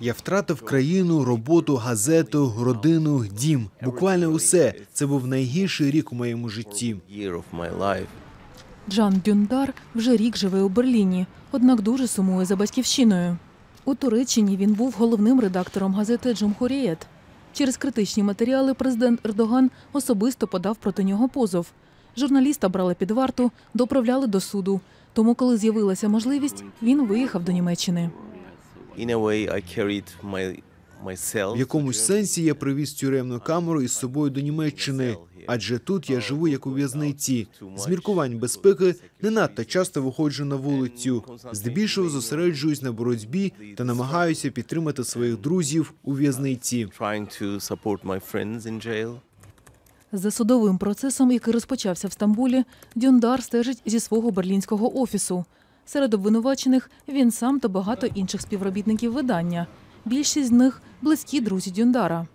Я втратив країну, роботу, газету, родину, дім. Буквально усе. Це був найгірший рік у моєму житті. year of my life. Джан Дюндар вже рік живе у Берліні, однак дуже сумує за батьківщиною. У Туреччині він був головним редактором газети Джумхурієт. Через критичні матеріали президент Ердоган особисто подав проти нього позов. Журналіста брали під варту, доправляли до суду. Тому, коли з'явилася можливість, він виїхав до Німеччини. В якомусь сенсі я привіз тюремну камеру із собою до Німеччини, адже тут я живу як у в'язниці. З міркувань безпеки не надто часто виходжу на вулицю. Здебільшого зосереджуюсь на боротьбі та намагаюся підтримати своїх друзів у в'язниці. За судовим процесом, який розпочався в Стамбулі, Дюндар стежить зі свого берлінського офісу. Серед обвинувачених він сам та багато інших співробітників видання. Більшість з них близькі друзі Дюндара.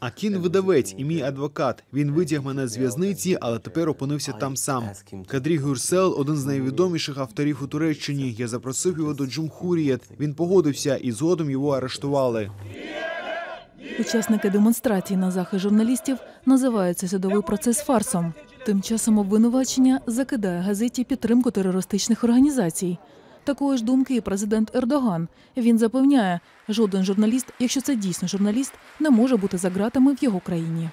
Акін видавець і мій адвокат. Він витяг мене з в'язниці, але тепер опинився там сам. Кадрі Гюрсел один з найвідоміших авторів у Туреччині. Я запросив його до Джумхурієт. Він погодився і згодом його арештували. Учасники демонстрації на захист журналістів називаються судовий процес фарсом. Тим часом обвинувачення закидає газеті підтримку терористичних організацій. Такої ж думки і президент Ердоган. Він запевняє, жоден журналіст, якщо це дійсно журналіст, не може бути за ґратами в його країні.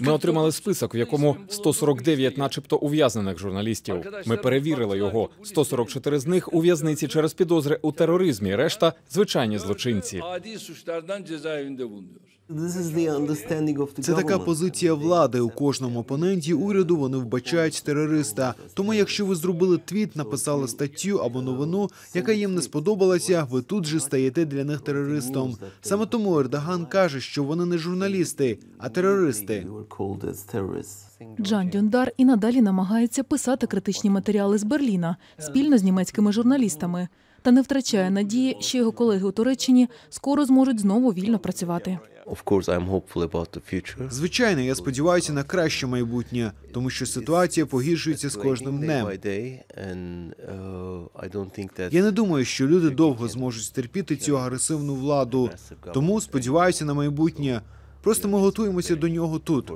Ми отримали список, в якому 149 начебто ув'язнених журналістів. Ми перевірили його. 144 з них у в'язниці через підозри у тероризмі. Решта звичайні злочинці. Це така позиція влади. У кожному опоненті уряду вони вбачають терориста. Тому, якщо ви зробили твіт, написали статтю або новину, яка їм не сподобалася, ви тут же стаєте для них терористом. Саме тому Ердоган каже, що вони не журналісти, а терористи. Джан Дюндар і надалі намагається писати критичні матеріали з Берліна спільно з німецькими журналістами та не втрачає надії, що його колеги у Туреччині скоро зможуть знову вільно працювати. Of course, I'm hopeful about the future. Звичайно, я сподіваюся на краще майбутнє, тому що ситуація погіршується з кожним днем. uh, Я не думаю, що люди довго зможуть стерпіти цю агресивну владу. Тому сподіваюся на майбутнє. Просто ми готуємося до нього тут.